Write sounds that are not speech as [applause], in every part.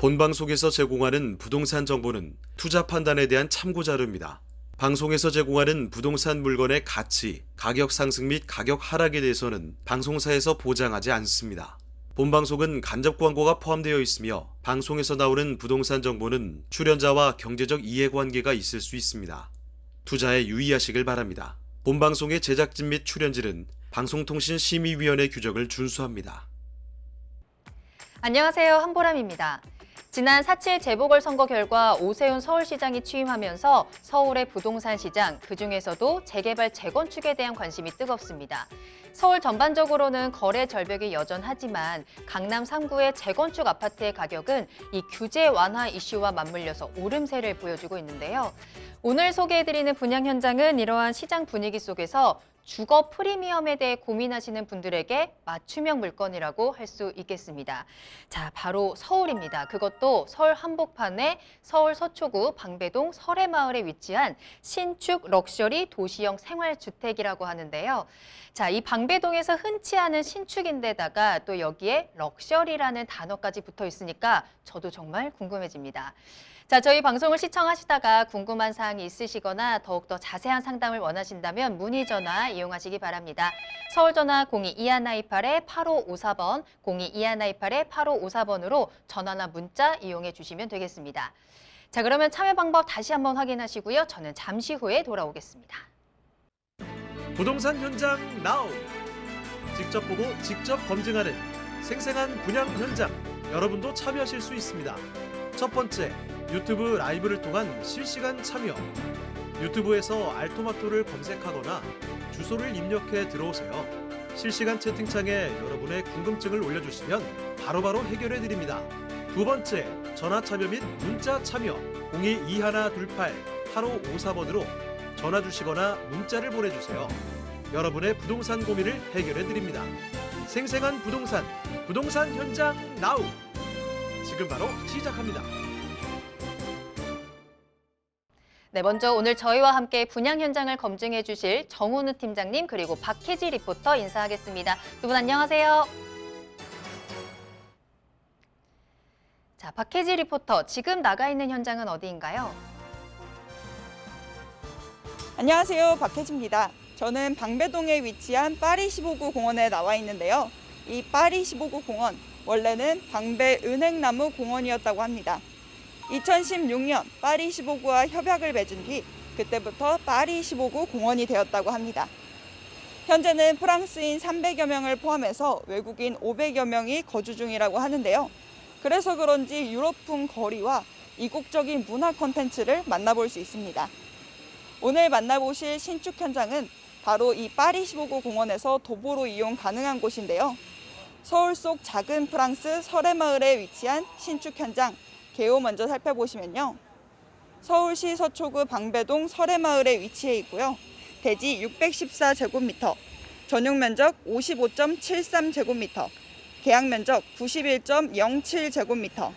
본 방송에서 제공하는 부동산 정보는 투자 판단에 대한 참고 자료입니다. 방송에서 제공하는 부동산 물건의 가치, 가격 상승 및 가격 하락에 대해서는 방송사에서 보장하지 않습니다. 본 방송은 간접 광고가 포함되어 있으며 방송에서 나오는 부동산 정보는 출연자와 경제적 이해관계가 있을 수 있습니다. 투자에 유의하시길 바랍니다. 본 방송의 제작진 및 출연진은 방송통신심의위원회 규정을 준수합니다. 안녕하세요. 한보람입니다. 지난 4.7 재보궐선거 결과 오세훈 서울시장이 취임하면서 서울의 부동산 시장, 그중에서도 재개발, 재건축에 대한 관심이 뜨겁습니다. 서울 전반적으로는 거래 절벽이 여전하지만 강남 3구의 재건축 아파트의 가격은 이 규제 완화 이슈와 맞물려서 오름세를 보여주고 있는데요. 오늘 소개해드리는 분양 현장은 이러한 시장 분위기 속에서 주거 프리미엄에 대해 고민하시는 분들에게 맞춤형 물건이라고 할 수 있겠습니다. 자, 바로 서울입니다. 그것도 서울 한복판의 서울 서초구 방배동 설해마을에 위치한 신축 럭셔리 도시형 생활주택이라고 하는데요. 자, 이 방배동에서 흔치 않은 신축인데다가 또 여기에 럭셔리라는 단어까지 붙어 있으니까 저도 정말 궁금해집니다. 자, 저희 방송을 시청하시다가 궁금한 사항이 있으시거나 더욱더 자세한 상담을 원하신다면 문의 전화 이용하시기 바랍니다. 서울 전화 02-2128-8554번, 02-2128-8554번으로 전화나 문자 이용해 주시면 되겠습니다. 자, 그러면 참여 방법 다시 한번 확인하시고요. 저는 잠시 후에 돌아오겠습니다. 부동산 현장 나우 직접 보고 직접 검증하는 생생한 분양 현장 여러분도 참여하실 수 있습니다. 첫 번째 유튜브 라이브를 통한 실시간 참여 유튜브에서 알토마토를 검색하거나 주소를 입력해 들어오세요. 실시간 채팅창에 여러분의 궁금증을 올려주시면 바로바로 해결해 드립니다. 두 번째 전화 참여 및 문자 참여 022128-8554번으로 전화 주시거나 문자를 보내주세요. 여러분의 부동산 고민을 해결해 드립니다. 생생한 부동산, 부동산 현장 나우! 지금 바로 시작합니다. 네, 먼저 오늘 저희와 함께 분양 현장을 검증해 주실 정훈우 팀장님 그리고 박혜지 리포터 인사하겠습니다. 두 분 안녕하세요. 자, 박혜지 리포터, 지금 나가 있는 현장은 어디인가요? 안녕하세요. 박혜지입니다. 저는 방배동에 위치한 파리 15구 공원에 나와 있는데요. 이 파리 15구 공원, 원래는 방배 은행나무 공원이었다고 합니다. 2016년 파리 15구와 협약을 맺은 뒤 그때부터 파리 15구 공원이 되었다고 합니다. 현재는 프랑스인 300여 명을 포함해서 외국인 500여 명이 거주 중이라고 하는데요. 그래서 그런지 유럽풍 거리와 이국적인 문화 콘텐츠를 만나볼 수 있습니다. 오늘 만나보실 신축 현장은 바로 이 파리 15구 공원에서 도보로 이용 가능한 곳인데요. 서울 속 작은 프랑스 설해마을에 위치한 신축 현장 개요 먼저 살펴보시면요. 서울시 서초구 방배동 설해마을에 위치해 있고요. 대지 614제곱미터, 전용 면적 55.73제곱미터, 계약 면적 91.07제곱미터,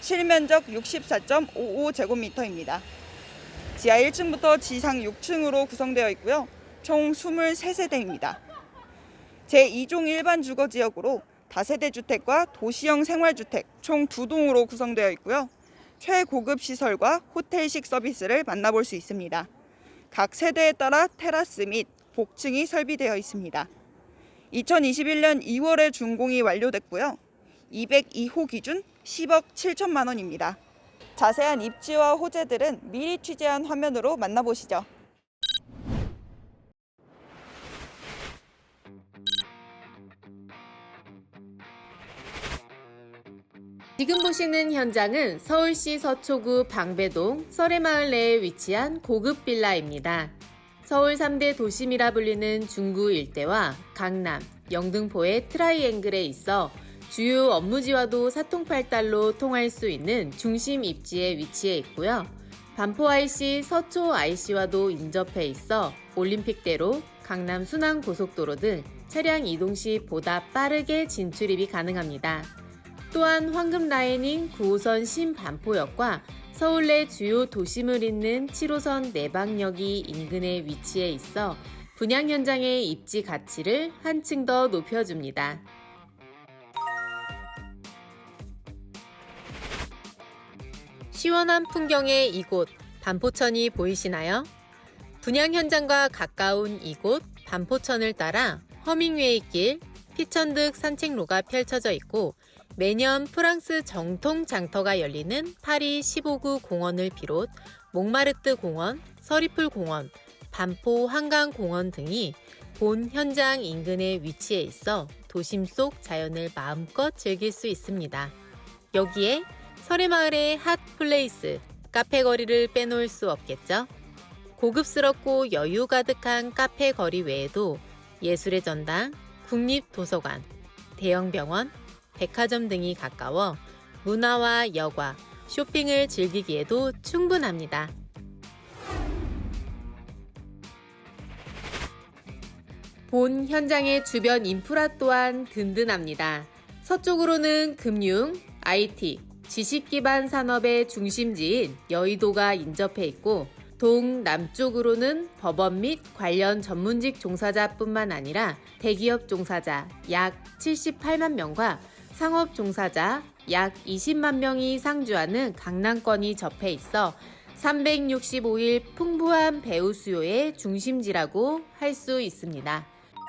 실면적 64.55제곱미터입니다. 지하 1층부터 지상 6층으로 구성되어 있고요. 총 23세대입니다. 제2종 일반 주거 지역으로 다세대 주택과 도시형 생활주택 총 두 동으로 구성되어 있고요. 최고급 시설과 호텔식 서비스를 만나볼 수 있습니다. 각 세대에 따라 테라스 및 복층이 설비되어 있습니다. 2021년 2월에 준공이 완료됐고요. 202호 기준 10억 7천만 원입니다. 자세한 입지와 호재들은 미리 취재한 화면으로 만나보시죠. 지금 보시는 현장은 서울시 서초구 방배동 썰해마을 내에 위치한 고급 빌라입니다. 서울 3대 도심이라 불리는 중구 일대와 강남, 영등포의 트라이앵글에 있어 주요 업무지와도 사통팔달로 통할 수 있는 중심 입지에 위치해 있고요. 반포 IC, 서초 IC와도 인접해 있어 올림픽대로, 강남 순환 고속도로 등 차량 이동 시 보다 빠르게 진출입이 가능합니다. 또한 황금 라인인 9호선 신반포역과 서울 내 주요 도심을 잇는 7호선 내방역이 인근에 위치해 있어 분양 현장의 입지 가치를 한층 더 높여줍니다. 시원한 풍경의 이곳 반포천이 보이시나요? 분양 현장과 가까운 이곳 반포천을 따라 허밍웨이 길, 피천득 산책로가 펼쳐져 있고 매년 프랑스 정통 장터가 열리는 파리 15구 공원을 비롯 몽마르트 공원, 서리풀 공원, 반포 한강 공원 등이 본 현장 인근에 위치해 있어 도심 속 자연을 마음껏 즐길 수 있습니다. 여기에 설해마을의 핫 플레이스, 카페 거리를 빼놓을 수 없겠죠? 고급스럽고 여유 가득한 카페 거리 외에도 예술의 전당, 국립도서관, 대형 병원, 백화점 등이 가까워 문화와 여가, 쇼핑을 즐기기에도 충분합니다. 본 현장의 주변 인프라 또한 든든합니다. 서쪽으로는 금융, IT, 지식 기반 산업의 중심지인 여의도가 인접해 있고 동남쪽으로는 법원 및 관련 전문직 종사자뿐만 아니라 대기업 종사자 약 78만 명과 상업 종사자 약 20만 명이 상주하는 강남권이 접해 있어 365일 풍부한 배우 수요의 중심지라고 할 수 있습니다.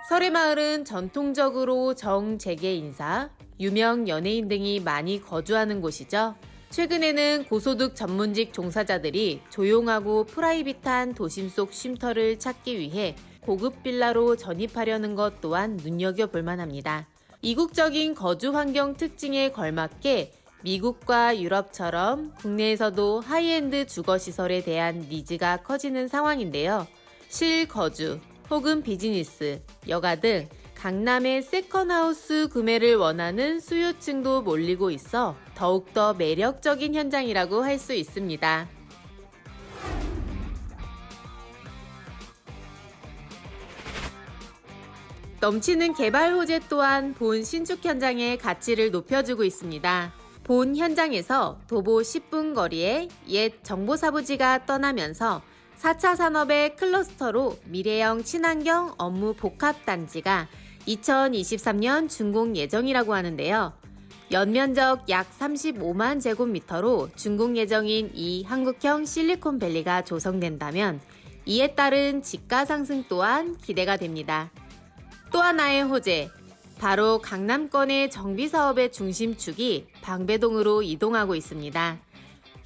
설해마을은 전통적으로 정재계 인사, 유명 연예인 등이 많이 거주하는 곳이죠. 최근에는 고소득 전문직 종사자들이 조용하고 프라이빗한 도심 속 쉼터를 찾기 위해 고급 빌라로 전입하려는 것 또한 눈여겨볼 만합니다. 이국적인 거주 환경 특징에 걸맞게 미국과 유럽처럼 국내에서도 하이엔드 주거 시설에 대한 니즈가 커지는 상황인데요. 실거주 혹은 비즈니스, 여가 등 강남의 세컨하우스 구매를 원하는 수요층도 몰리고 있어 더욱더 매력적인 현장이라고 할 수 있습니다. 넘치는 개발 호재 또한 본 신축 현장의 가치를 높여주고 있습니다. 본 현장에서 도보 10분 거리에 옛 정보사부지가 떠나면서 4차 산업의 클러스터로 미래형 친환경 업무 복합단지가 2023년 준공 예정이라고 하는데요. 연면적 약 35만 제곱미터로 준공 예정인 이 한국형 실리콘밸리가 조성된다면 이에 따른 집가 상승 또한 기대가 됩니다. 또 하나의 호재, 바로 강남권의 정비 사업의 중심축이 방배동으로 이동하고 있습니다.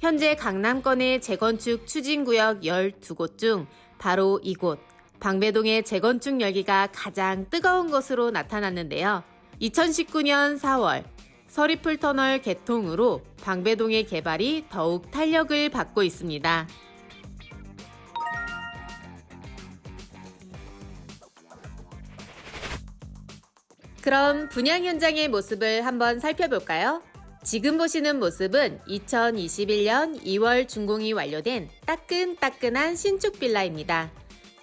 현재 강남권의 재건축 추진구역 12곳 중 바로 이곳, 방배동의 재건축 열기가 가장 뜨거운 것으로 나타났는데요. 2019년 4월, 서리풀 터널 개통으로 방배동의 개발이 더욱 탄력을 받고 있습니다. 그럼 분양 현장의 모습을 한번 살펴볼까요? 지금 보시는 모습은 2021년 2월 준공이 완료된 따끈따끈한 신축 빌라입니다.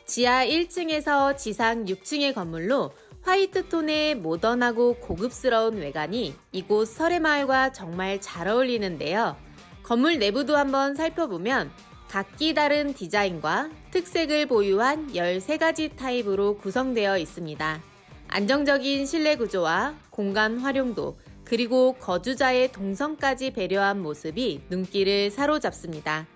지하 1층에서 지상 6층의 건물로 화이트 톤의 모던하고 고급스러운 외관이 이곳 설해마을과 정말 잘 어울리는데요. 건물 내부도 한번 살펴보면 각기 다른 디자인과 특색을 보유한 13가지 타입으로 구성되어 있습니다. 안정적인 실내 구조와 공간 활용도, 그리고 거주자의 동선까지 배려한 모습이 눈길을 사로잡습니다.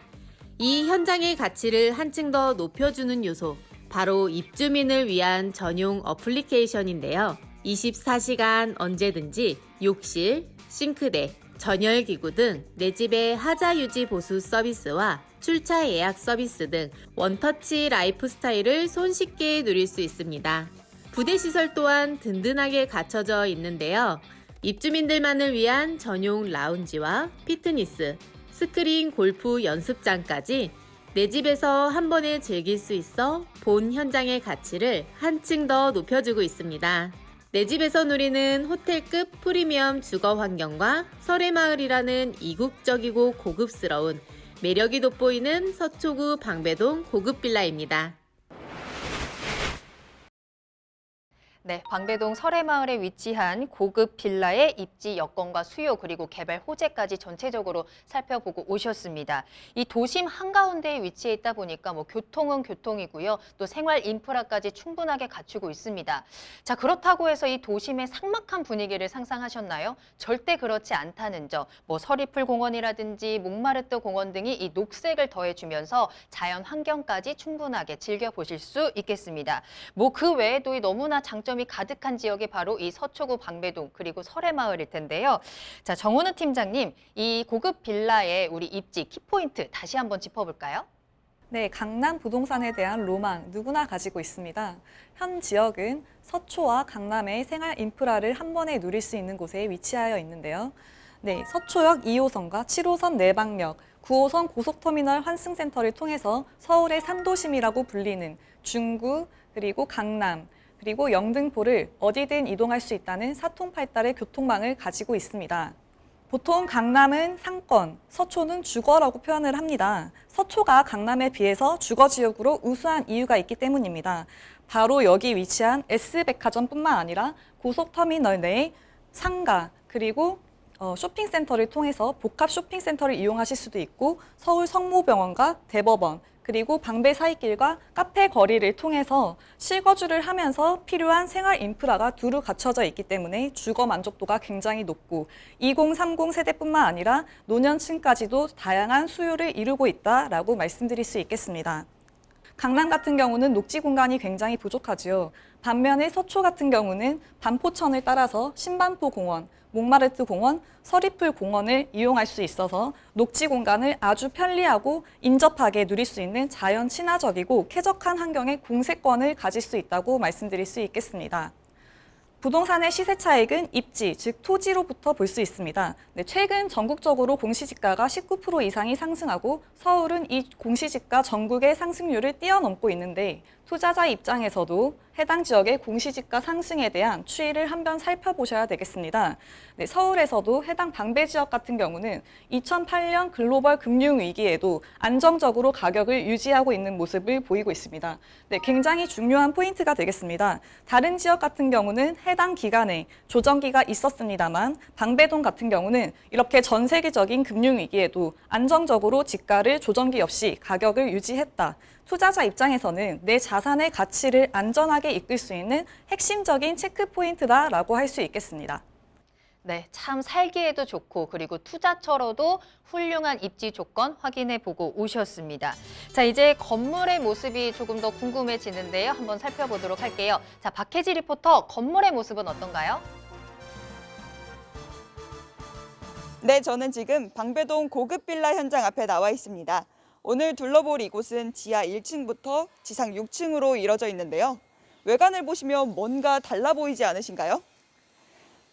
이 현장의 가치를 한층 더 높여주는 요소, 바로 입주민을 위한 전용 어플리케이션인데요. 24시간 언제든지 욕실, 싱크대, 전열기구 등 내 집의 하자 유지 보수 서비스와 출차 예약 서비스 등 원터치 라이프 스타일을 손쉽게 누릴 수 있습니다. 부대 시설 또한 든든하게 갖춰져 있는데요. 입주민들만을 위한 전용 라운지와 피트니스, 스크린 골프 연습장까지 내 집에서 한 번에 즐길 수 있어 본 현장의 가치를 한층 더 높여주고 있습니다. 내 집에서 누리는 호텔급 프리미엄 주거 환경과 설해마을이라는 이국적이고 고급스러운 매력이 돋보이는 서초구 방배동 고급 빌라입니다. 네, 방배동 설해마을에 위치한 고급 빌라의 입지 여건과 수요 그리고 개발 호재까지 전체적으로 살펴보고 오셨습니다. 이 도심 한가운데에 위치해 있다 보니까 뭐 교통은 교통이고요. 또 생활 인프라까지 충분하게 갖추고 있습니다. 자, 그렇다고 해서 이 도심의 삭막한 분위기를 상상하셨나요? 절대 그렇지 않다는 점. 뭐 서리풀 공원이라든지 몽마르트 공원 등이 이 녹색을 더해 주면서 자연 환경까지 충분하게 즐겨 보실 수 있겠습니다. 뭐 그 외에도 이 너무나 장점 이 가득한 지역이 바로 이 서초구 방배동 그리고 설해마을일 텐데요. 자, 정원우 팀장님, 이 고급 빌라의 우리 입지 키포인트 다시 한번 짚어볼까요? 네, 강남 부동산에 대한 로망 누구나 가지고 있습니다. 현 지역은 서초와 강남의 생활 인프라를 한 번에 누릴 수 있는 곳에 위치하여 있는데요. 네, 서초역 2호선과 7호선 내방역, 9호선 고속터미널 환승센터를 통해서 서울의 3도심이라고 불리는 중구, 그리고 강남, 그리고 영등포를 어디든 이동할 수 있다는 사통팔달의 교통망을 가지고 있습니다. 보통 강남은 상권, 서초는 주거라고 표현을 합니다. 서초가 강남에 비해서 주거 지역으로 우수한 이유가 있기 때문입니다. 바로 여기 위치한 S백화점뿐만 아니라 고속터미널 내에 상가 그리고 어, 쇼핑센터를 통해서 복합 쇼핑센터를 이용하실 수도 있고 서울 성모병원과 대법원 그리고 방배 사이길과 카페 거리를 통해서 실거주를 하면서 필요한 생활 인프라가 두루 갖춰져 있기 때문에 주거 만족도가 굉장히 높고 2030 세대뿐만 아니라 노년층까지도 다양한 수요를 이루고 있다라고 말씀드릴 수 있겠습니다. 강남 같은 경우는 녹지 공간이 굉장히 부족하지요. 반면에 서초 같은 경우는 반포천을 따라서 신반포 공원, 몽마르트 공원, 서리풀 공원을 이용할 수 있어서 녹지 공간을 아주 편리하고 인접하게 누릴 수 있는 자연 친화적이고 쾌적한 환경의 공세권을 가질 수 있다고 말씀드릴 수 있겠습니다. 부동산의 시세 차익은 입지, 즉 토지로부터 볼 수 있습니다. 네, 최근 전국적으로 공시지가가 19% 이상이 상승하고 서울은 이 공시지가 전국의 상승률을 뛰어넘고 있는데 투자자 입장에서도 해당 지역의 공시지가 상승에 대한 추이를 한번 살펴보셔야 되겠습니다. 네, 서울에서도 해당 방배 지역 같은 경우는 2008년 글로벌 금융 위기에도 안정적으로 가격을 유지하고 있는 모습을 보이고 있습니다. 네, 굉장히 중요한 포인트가 되겠습니다. 다른 지역 같은 경우는 해당 기간에 조정기가 있었습니다만 방배동 같은 경우는 이렇게 전 세계적인 금융 위기에도 안정적으로 지가를 조정기 없이 가격을 유지했다. 투자자 입장에서는 내 자산의 가치를 안전하게 이끌 수 있는 핵심적인 체크 포인트다라고 할 수 있겠습니다. 네, 참 살기에도 좋고 그리고 투자처로도 훌륭한 입지 조건 확인해 보고 오셨습니다. 자, 이제 건물의 모습이 조금 더 궁금해지는데요. 한번 살펴보도록 할게요. 자, 박혜지 리포터, 건물의 모습은 어떤가요? 네, 저는 지금 방배동 고급 빌라 현장 앞에 나와 있습니다. 오늘 둘러볼 이곳은 지하 1층부터 지상 6층으로 이뤄져 있는데요. 외관을 보시면 뭔가 달라 보이지 않으신가요?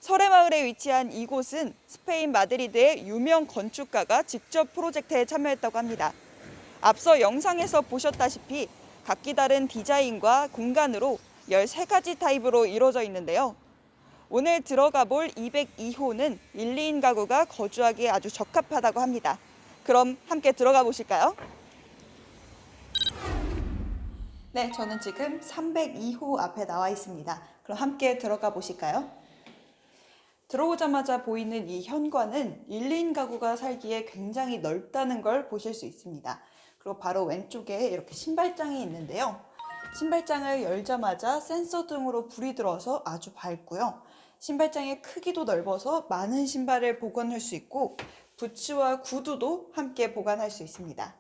설해마을에 위치한 이곳은 스페인 마드리드의 유명 건축가가 직접 프로젝트에 참여했다고 합니다. 앞서 영상에서 보셨다시피 각기 다른 디자인과 공간으로 13가지 타입으로 이루어져 있는데요. 오늘 들어가 볼 202호는 1, 2인 가구가 거주하기에 아주 적합하다고 합니다. 그럼 함께 들어가 보실까요? 네, 저는 지금 302호 앞에 나와 있습니다. 그럼 함께 들어가 보실까요? 들어오자마자 보이는 이 현관은 1, 2인 가구가 살기에 굉장히 넓다는 걸 보실 수 있습니다. 그리고 바로 왼쪽에 이렇게 신발장이 있는데요. 신발장을 열자마자 센서 등으로 불이 들어서 아주 밝고요. 신발장의 크기도 넓어서 많은 신발을 보관할 수 있고 부츠와 구두도 함께 보관할 수 있습니다.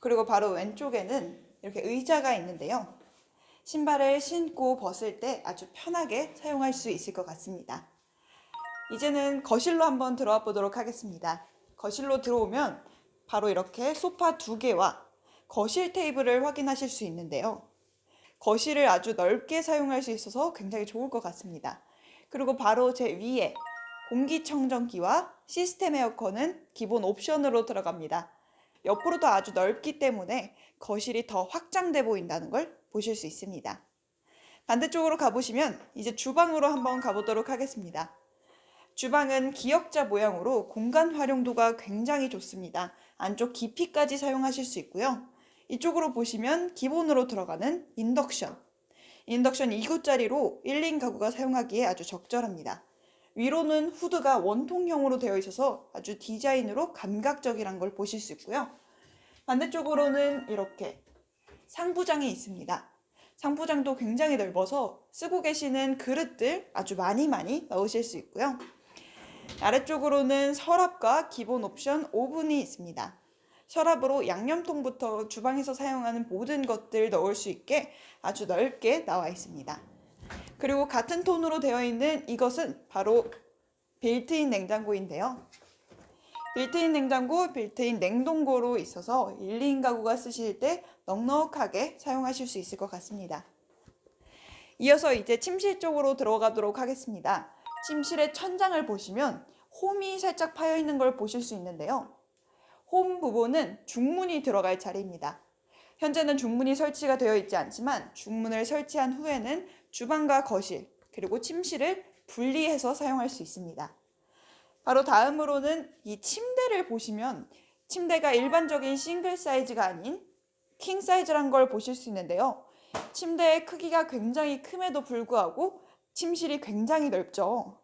그리고 바로 왼쪽에는 이렇게 의자가 있는데요. 신발을 신고 벗을 때 아주 편하게 사용할 수 있을 것 같습니다. 이제는 거실로 한번 들어와 보도록 하겠습니다. 거실로 들어오면 바로 이렇게 소파 두 개와 거실 테이블을 확인하실 수 있는데요. 거실을 아주 넓게 사용할 수 있어서 굉장히 좋을 것 같습니다. 그리고 바로 제 위에 공기청정기와 시스템 에어컨은 기본 옵션으로 들어갑니다. 옆으로도 아주 넓기 때문에 거실이 더 확장돼 보인다는 걸 보실 수 있습니다. 반대쪽으로 가보시면 이제 주방으로 한번 가보도록 하겠습니다. 주방은 기역자 모양으로 공간 활용도가 굉장히 좋습니다. 안쪽 깊이까지 사용하실 수 있고요. 이쪽으로 보시면 기본으로 들어가는 인덕션. 인덕션 2구짜리로 1인 가구가 사용하기에 아주 적절합니다. 위로는 후드가 원통형으로 되어 있어서 아주 디자인으로 감각적이란 걸 보실 수 있고요. 반대쪽으로는 이렇게 상부장이 있습니다. 상부장도 굉장히 넓어서 쓰고 계시는 그릇들 아주 많이 많이 넣으실 수 있고요. 아래쪽으로는 서랍과 기본 옵션 오븐이 있습니다. 서랍으로 양념통부터 주방에서 사용하는 모든 것들 넣을 수 있게 아주 넓게 나와 있습니다. 그리고 같은 톤으로 되어 있는 이것은 바로 빌트인 냉장고인데요. 빌트인 냉장고, 빌트인 냉동고로 있어서 1, 2인 가구가 쓰실 때 넉넉하게 사용하실 수 있을 것 같습니다. 이어서 이제 침실 쪽으로 들어가도록 하겠습니다. 침실의 천장을 보시면 홈이 살짝 파여 있는 걸 보실 수 있는데요. 홈 부분은 중문이 들어갈 자리입니다. 현재는 중문이 설치가 되어 있지 않지만 중문을 설치한 후에는 주방과 거실 그리고 침실을 분리해서 사용할 수 있습니다. 바로 다음으로는 이 침대를 보시면 침대가 일반적인 싱글 사이즈가 아닌 킹 사이즈란 걸 보실 수 있는데요. 침대의 크기가 굉장히 큼에도 불구하고 침실이 굉장히 넓죠.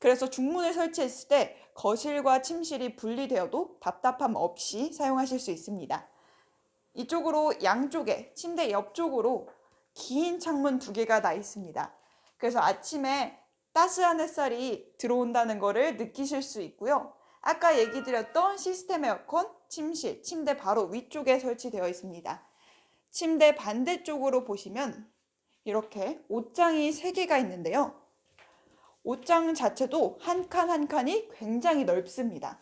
그래서 중문을 설치했을 때 거실과 침실이 분리되어도 답답함 없이 사용하실 수 있습니다. 이쪽으로 양쪽에 침대 옆쪽으로 긴 창문 두 개가 나 있습니다. 그래서 아침에 따스한 햇살이 들어온다는 것을 느끼실 수 있고요. 아까 얘기 드렸던 시스템 에어컨, 침실, 침대 바로 위쪽에 설치되어 있습니다. 침대 반대쪽으로 보시면 이렇게 옷장이 3개가 있는데요. 옷장 자체도 한 칸 한 칸이 굉장히 넓습니다.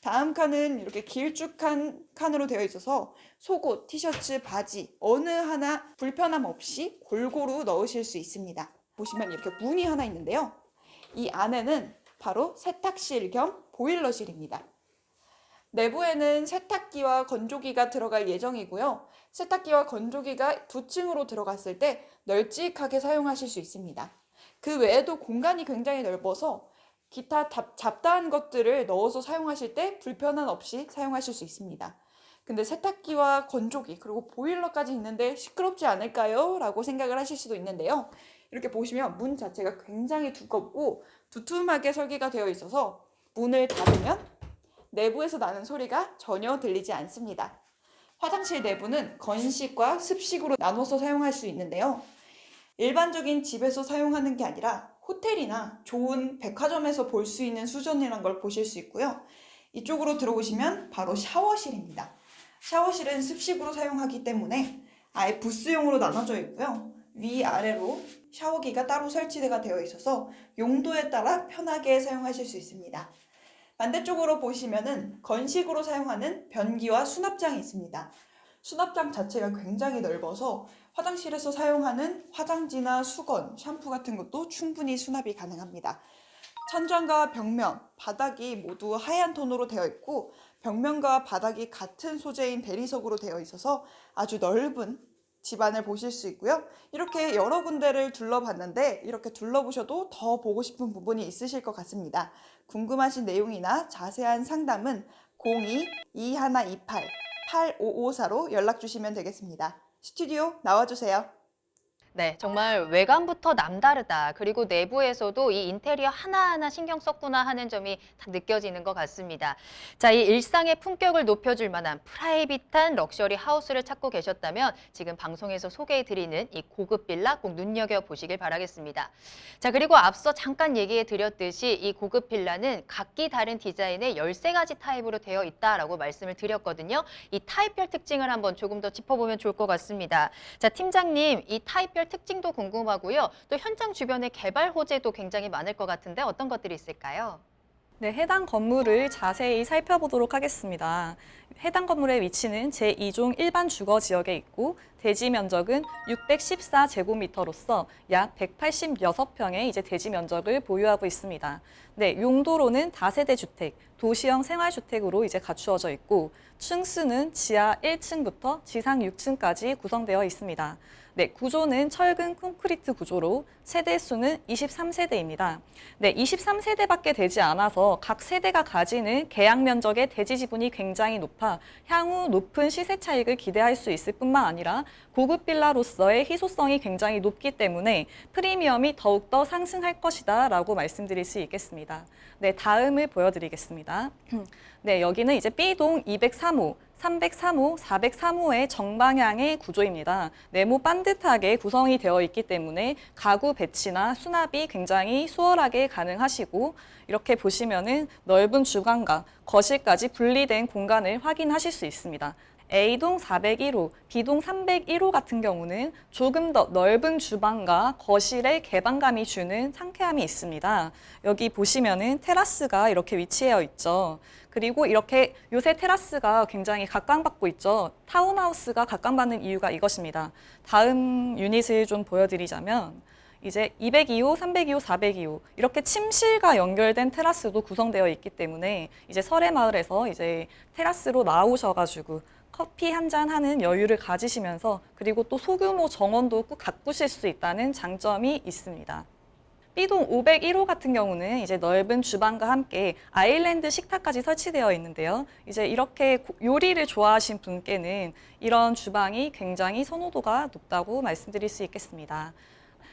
다음 칸은 이렇게 길쭉한 칸으로 되어 있어서 속옷, 티셔츠, 바지 어느 하나 불편함 없이 골고루 넣으실 수 있습니다. 보시면 이렇게 문이 하나 있는데요. 이 안에는 바로 세탁실 겸 보일러실입니다. 내부에는 세탁기와 건조기가 들어갈 예정이고요. 세탁기와 건조기가 두 층으로 들어갔을 때 널찍하게 사용하실 수 있습니다. 그 외에도 공간이 굉장히 넓어서 기타 잡, 잡다한 것들을 넣어서 사용하실 때 불편함 없이 사용하실 수 있습니다. 근데 세탁기와 건조기 그리고 보일러까지 있는데 시끄럽지 않을까요? 라고 생각을 하실 수도 있는데요. 이렇게 보시면 문 자체가 굉장히 두껍고 두툼하게 설계가 되어 있어서 문을 닫으면 내부에서 나는 소리가 전혀 들리지 않습니다. 화장실 내부는 건식과 습식으로 나눠서 사용할 수 있는데요. 일반적인 집에서 사용하는 게 아니라 호텔이나 좋은 백화점에서 볼 수 있는 수준이란 걸 보실 수 있고요. 이쪽으로 들어오시면 바로 샤워실입니다. 샤워실은 습식으로 사용하기 때문에 아예 부스용으로 나눠져 있고요. 위아래로 샤워기가 따로 설치가 되어 있어서 용도에 따라 편하게 사용하실 수 있습니다. 반대쪽으로 보시면은 건식으로 사용하는 변기와 수납장이 있습니다. 수납장 자체가 굉장히 넓어서 화장실에서 사용하는 화장지나 수건, 샴푸 같은 것도 충분히 수납이 가능합니다. 천장과 벽면, 바닥이 모두 하얀 톤으로 되어 있고 벽면과 바닥이 같은 소재인 대리석으로 되어 있어서 아주 넓은 집안을 보실 수 있고요. 이렇게 여러 군데를 둘러봤는데 이렇게 둘러보셔도 더 보고 싶은 부분이 있으실 것 같습니다. 궁금하신 내용이나 자세한 상담은 02-2128-8554로 연락 주시면 되겠습니다. 스튜디오 나와주세요. 네, 정말 외관부터 남다르다. 그리고 내부에서도 이 인테리어 하나하나 신경 썼구나 하는 점이 다 느껴지는 것 같습니다. 자, 이 일상의 품격을 높여줄 만한 프라이빗한 럭셔리 하우스를 찾고 계셨다면 지금 방송에서 소개해드리는 이 고급 빌라 꼭 눈여겨보시길 바라겠습니다. 자, 그리고 앞서 잠깐 얘기해 드렸듯이 이 고급 빌라는 각기 다른 디자인의 13가지 타입으로 되어 있다라고 말씀을 드렸거든요. 이 타입별 특징을 한번 조금 더 짚어보면 좋을 것 같습니다. 자, 팀장님, 이 타입별 특징도 궁금하고요. 또 현장 주변의 개발 호재도 굉장히 많을 것 같은데 어떤 것들이 있을까요? 네, 해당 건물을 자세히 살펴보도록 하겠습니다. 해당 건물의 위치는 제2종 일반 주거 지역에 있고 대지 면적은 614제곱미터로서 약 186평의 이제 대지 면적을 보유하고 있습니다. 네, 용도로는 다세대 주택, 도시형 생활주택으로 이제 갖추어져 있고 층수는 지하 1층부터 지상 6층까지 구성되어 있습니다. 네, 구조는 철근 콘크리트 구조로 세대 수는 23세대입니다. 네, 23세대밖에 되지 않아서 각 세대가 가지는 계약 면적의 대지 지분이 굉장히 높아 향후 높은 시세 차익을 기대할 수 있을 뿐만 아니라 고급 빌라로서의 희소성이 굉장히 높기 때문에 프리미엄이 더욱더 상승할 것이다 라고 말씀드릴 수 있겠습니다. 네, 다음을 보여드리겠습니다. [clears throat] 네, 여기는 이제 B동 203호, 303호, 403호의 정방향의 구조입니다. 네모 반듯하게 구성이 되어 있기 때문에 가구 배치나 수납이 굉장히 수월하게 가능하시고 이렇게 보시면은 넓은 주방과 거실까지 분리된 공간을 확인하실 수 있습니다. A동 401호, B동 301호 같은 경우는 조금 더 넓은 주방과 거실에 개방감이 주는 상쾌함이 있습니다. 여기 보시면은 테라스가 이렇게 위치해 있죠. 그리고 이렇게 요새 테라스가 굉장히 각광받고 있죠. 타운하우스가 각광받는 이유가 이것입니다. 다음 유닛을 좀 보여드리자면 이제 202호, 302호, 402호 이렇게 침실과 연결된 테라스도 구성되어 있기 때문에 이제 설해마을에서 이제 테라스로 나오셔가지고 커피 한 잔 하는 여유를 가지시면서 그리고 또 소규모 정원도 꼭 가꾸실 수 있다는 장점이 있습니다. B동 501호 같은 경우는 이제 넓은 주방과 함께 아일랜드 식탁까지 설치되어 있는데요. 이제 이렇게 고- 요리를 좋아하신 분께는 이런 주방이 굉장히 선호도가 높다고 말씀드릴 수 있겠습니다.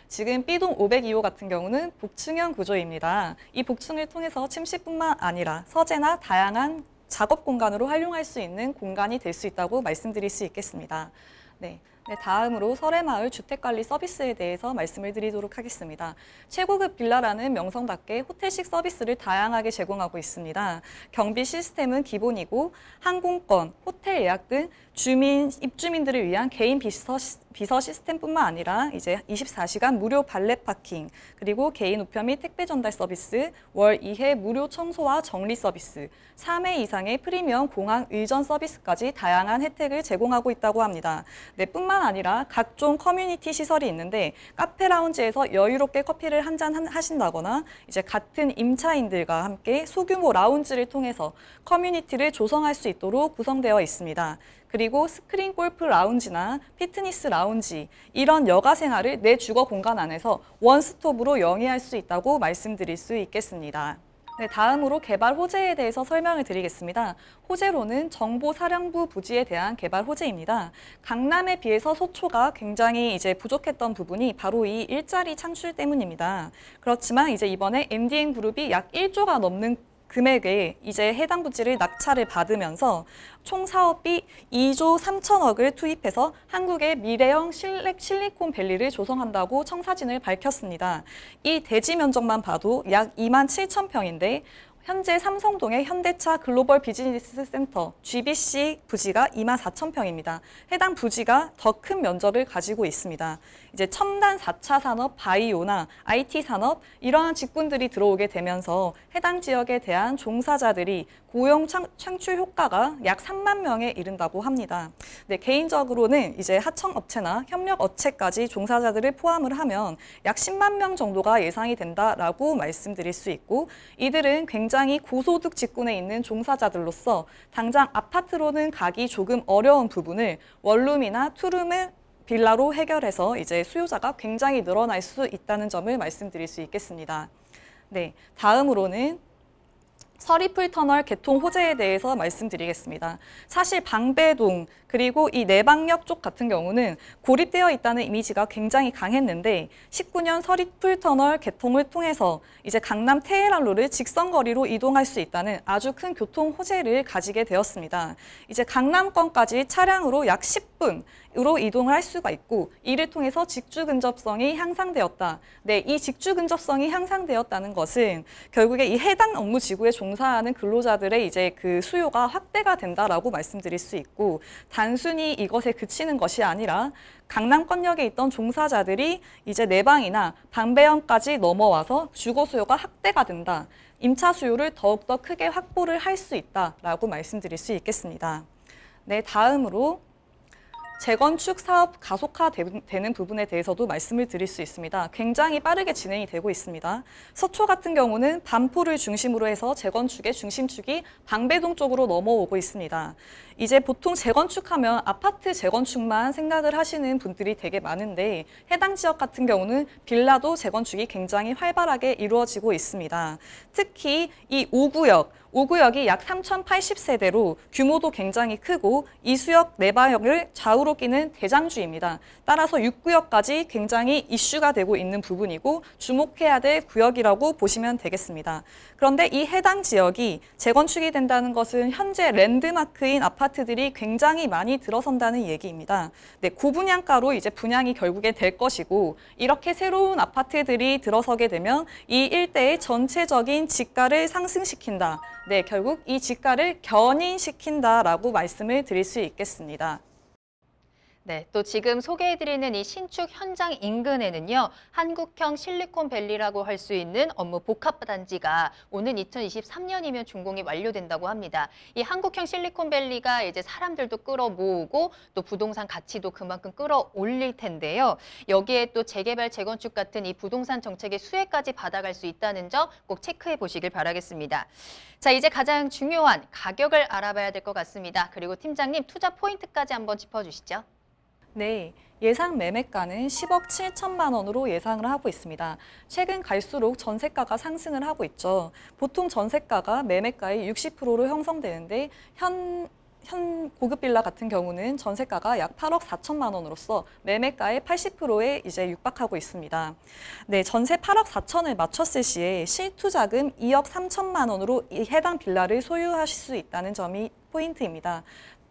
지금 B동 502호 같은 경우는 복층형 구조입니다. 이 복층을 통해서 침실뿐만 아니라 서재나 다양한 작업 공간으로 활용할 수 있는 공간이 될 수 있다고 말씀드릴 수 있겠습니다. 네. 네, 다음으로 설해마을 주택관리 서비스에 대해서 말씀을 드리도록 하겠습니다. 최고급 빌라라는 명성답게 호텔식 서비스를 다양하게 제공하고 있습니다. 경비 시스템은 기본이고 항공권, 호텔 예약 등 주민 입주민들을 위한 개인 비서, 시- 비서 시스템뿐만 아니라 이제 24시간 무료 발렛 파킹, 그리고 개인 우표 및 택배 전달 서비스, 월 2회 무료 청소와 정리 서비스, 3회 이상의 프리미엄 공항 의전 서비스까지 다양한 혜택을 제공하고 있다고 합니다. 네, 뿐만 아니라 각종 커뮤니티 시설이 있는데 카페 라운지에서 여유롭게 커피를 한 잔 하신다거나 이제 같은 임차인들과 함께 소규모 라운지를 통해서 커뮤니티를 조성할 수 있도록 구성되어 있습니다. 그리고 스크린 골프 라운지나 피트니스 라운지 이런 여가 생활을 내 주거 공간 안에서 원스톱으로 영위할 수 있다고 말씀드릴 수 있겠습니다. 네, 다음으로 개발 호재에 대해서 설명을 드리겠습니다. 호재로는 정보사령부 부지에 대한 개발 호재입니다. 강남에 비해서 소초가 굉장히 이제 부족했던 부분이 바로 이 일자리 창출 때문입니다. 그렇지만 이제 이번에 MDN 그룹이 약 1조가 넘는 금액에 이제 해당 부지를 낙찰을 받으면서 총 사업비 2조 3천억을 투입해서 한국의 미래형 실리, 실리콘 밸리를 조성한다고 청사진을 밝혔습니다. 이 대지 면적만 봐도 약 2만 7천 평인데 현재 삼성동의 현대차 글로벌 비즈니스 센터 GBC 부지가 2만 4천 평입니다. 해당 부지가 더 큰 면적을 가지고 있습니다. 이제 첨단 4차 산업, 바이오나 IT 산업 이러한 직군들이 들어오게 되면서 해당 지역에 대한 종사자들이 고용 창, 창출 효과가 약 3만 명에 이른다고 합니다. 네, 개인적으로는 이제 하청업체나 협력업체까지 종사자들을 포함을 하면 약 10만 명 정도가 예상이 된다라고 말씀드릴 수 있고 이들은 굉장히 고소득 직군에 있는 종사자들로서 당장 아파트로는 가기 조금 어려운 부분을 원룸이나 투룸을 빌라로 해결해서 이제 수요자가 굉장히 늘어날 수 있다는 점을 말씀드릴 수 있겠습니다. 네, 다음으로는 서리풀 터널 개통 호재에 대해서 말씀드리겠습니다. 사실 방배동 그리고 이 내방역 쪽 같은 경우는 고립되어 있다는 이미지가 굉장히 강했는데 19년 서리풀 터널 개통을 통해서 이제 강남 테헤란로를 직선거리로 이동할 수 있다는 아주 큰 교통 호재를 가지게 되었습니다. 이제 강남권까지 차량으로 약 10분 으로 이동을 할 수가 있고 이를 통해서 직주 근접성이 향상되었다. 네, 이 직주 근접성이 향상되었다는 것은 결국에 이 해당 업무 지구에 종사하는 근로자들의 이제 그 수요가 확대가 된다라고 말씀드릴 수 있고 단순히 이것에 그치는 것이 아니라 강남권역에 있던 종사자들이 이제 내방이나 방배형까지 넘어와서 주거 수요가 확대가 된다. 임차 수요를 더욱더 크게 확보를 할 수 있다라고 말씀드릴 수 있겠습니다. 네, 다음으로 재건축 사업 가속화되는 부분에 대해서도 말씀을 드릴 수 있습니다. 굉장히 빠르게 진행이 되고 있습니다. 서초 같은 경우는 반포를 중심으로 해서 재건축의 중심축이 방배동 쪽으로 넘어오고 있습니다. 이제 보통 재건축하면 아파트 재건축만 생각을 하시는 분들이 되게 많은데 해당 지역 같은 경우는 빌라도 재건축이 굉장히 활발하게 이루어지고 있습니다. 특히 이 5구역, 5구역이 약 3,080세대로 규모도 굉장히 크고 이수역 내방역을 좌우로 끼는 대장주입니다. 따라서 6구역까지 굉장히 이슈가 되고 있는 부분이고 주목해야 될 구역이라고 보시면 되겠습니다. 그런데 이 해당 지역이 재건축이 된다는 것은 현재 랜드마크인 아파트들이 굉장히 많이 들어선다는 얘기입니다. 네, 고분양가로 이제 분양이 결국에 될 것이고 이렇게 새로운 아파트들이 들어서게 되면 이 일대의 전체적인 지가를 상승시킨다. 네, 결국 이 지가를 견인시킨다라고 말씀을 드릴 수 있겠습니다. 네, 또 지금 소개해드리는 이 신축 현장 인근에는요, 한국형 실리콘밸리라고 할 수 있는 업무 복합 단지가 오는 2023년이면 준공이 완료된다고 합니다. 이 한국형 실리콘밸리가 이제 사람들도 끌어모으고 또 부동산 가치도 그만큼 끌어올릴 텐데요. 여기에 또 재개발, 재건축 같은 이 부동산 정책의 수혜까지 받아갈 수 있다는 점 꼭 체크해 보시길 바라겠습니다. 자, 이제 가장 중요한 가격을 알아봐야 될 것 같습니다. 그리고 팀장님 투자 포인트까지 한번 짚어주시죠. 네, 예상 매매가는 10억 7천만 원으로 예상을 하고 있습니다. 최근 갈수록 전세가가 상승을 하고 있죠. 보통 전세가가 매매가의 60%로 형성되는데 현 현 고급 빌라 같은 경우는 전세가가 약 8억 4천만 원으로서 매매가의 80%에 이제 육박하고 있습니다. 네, 전세 8억 4천을 맞췄을 시에 실투자금 2억 3천만 원으로 이 해당 빌라를 소유하실 수 있다는 점이 포인트입니다.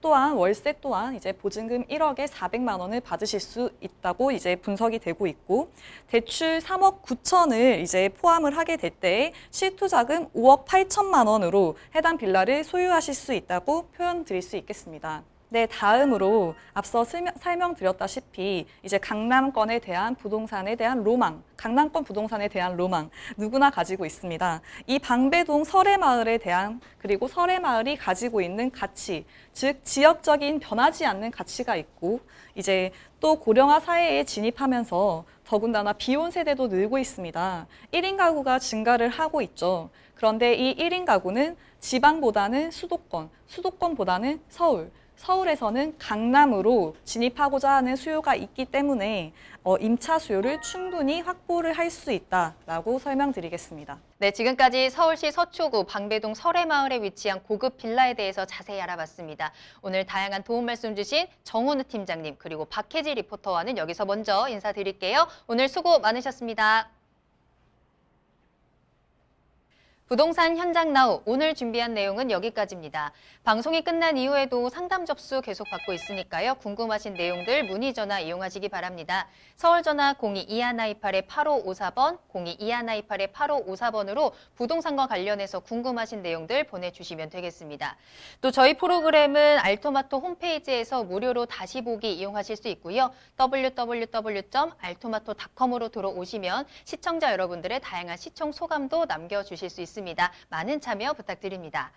또한 월세 또한 이제 보증금 1억에 400만 원을 받으실 수 있다고 이제 분석이 되고 있고 대출 3억 9천을 이제 포함을 하게 될 때 실투자금 5억 8천만 원으로 해당 빌라를 소유하실 수 있다고 표현 드릴 수 있겠습니다. 네, 다음으로 앞서 설명, 설명드렸다시피 이제 강남권에 대한 부동산에 대한 로망, 강남권 부동산에 대한 로망 누구나 가지고 있습니다. 이 방배동 설해마을에 대한 그리고 설해마을이 가지고 있는 가치, 즉 지역적인 변하지 않는 가치가 있고 이제 또 고령화 사회에 진입하면서 더군다나 비혼 세대도 늘고 있습니다. 1인 가구가 증가를 하고 있죠. 그런데 이 1인 가구는 지방보다는 수도권, 수도권보다는 서울, 서울에서는 강남으로 진입하고자 하는 수요가 있기 때문에 어, 임차 수요를 충분히 확보를 할 수 있다라고 설명드리겠습니다. 네, 지금까지 서울시 서초구 방배동 설해마을에 위치한 고급 빌라에 대해서 자세히 알아봤습니다. 오늘 다양한 도움 말씀 주신 정훈우 팀장님 그리고 박혜지 리포터와는 여기서 먼저 인사드릴게요. 오늘 수고 많으셨습니다. 부동산 현장 나우 오늘 준비한 내용은 여기까지입니다. 방송이 끝난 이후에도 상담 접수 계속 받고 있으니까요. 궁금하신 내용들 문의 전화 이용하시기 바랍니다. 서울 전화 022128-8554번, 022128-8554번으로 부동산과 관련해서 궁금하신 내용들 보내주시면 되겠습니다. 또 저희 프로그램은 알토마토 홈페이지에서 무료로 다시 보기 이용하실 수 있고요. www.altomato.com으로 들어오시면 시청자 여러분들의 다양한 시청 소감도 남겨주실 수 있습니다. 많은 참여 부탁드립니다.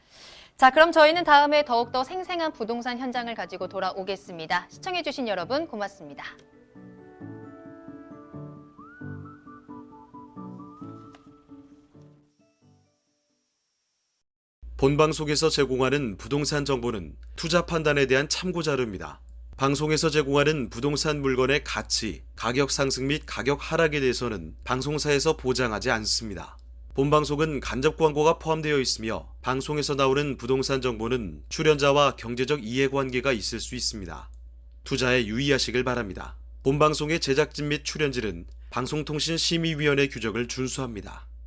자, 그럼 저희는 다음에 더욱더 생생한 부동산 현장을 가지고 돌아오겠습니다. 시청해주신 여러분 고맙습니다. 본 방송에서 제공하는 부동산 정보는 투자 판단에 대한 참고 자료입니다. 방송에서 제공하는 부동산 물건의 가치, 가격 상승 및 가격 하락에 대해서는 방송사에서 보장하지 않습니다. 본 방송은 간접 광고가 포함되어 있으며 방송에서 나오는 부동산 정보는 출연자와 경제적 이해관계가 있을 수 있습니다. 투자에 유의하시길 바랍니다. 본 방송의 제작진 및 출연진은 방송통신심의위원회 규정을 준수합니다.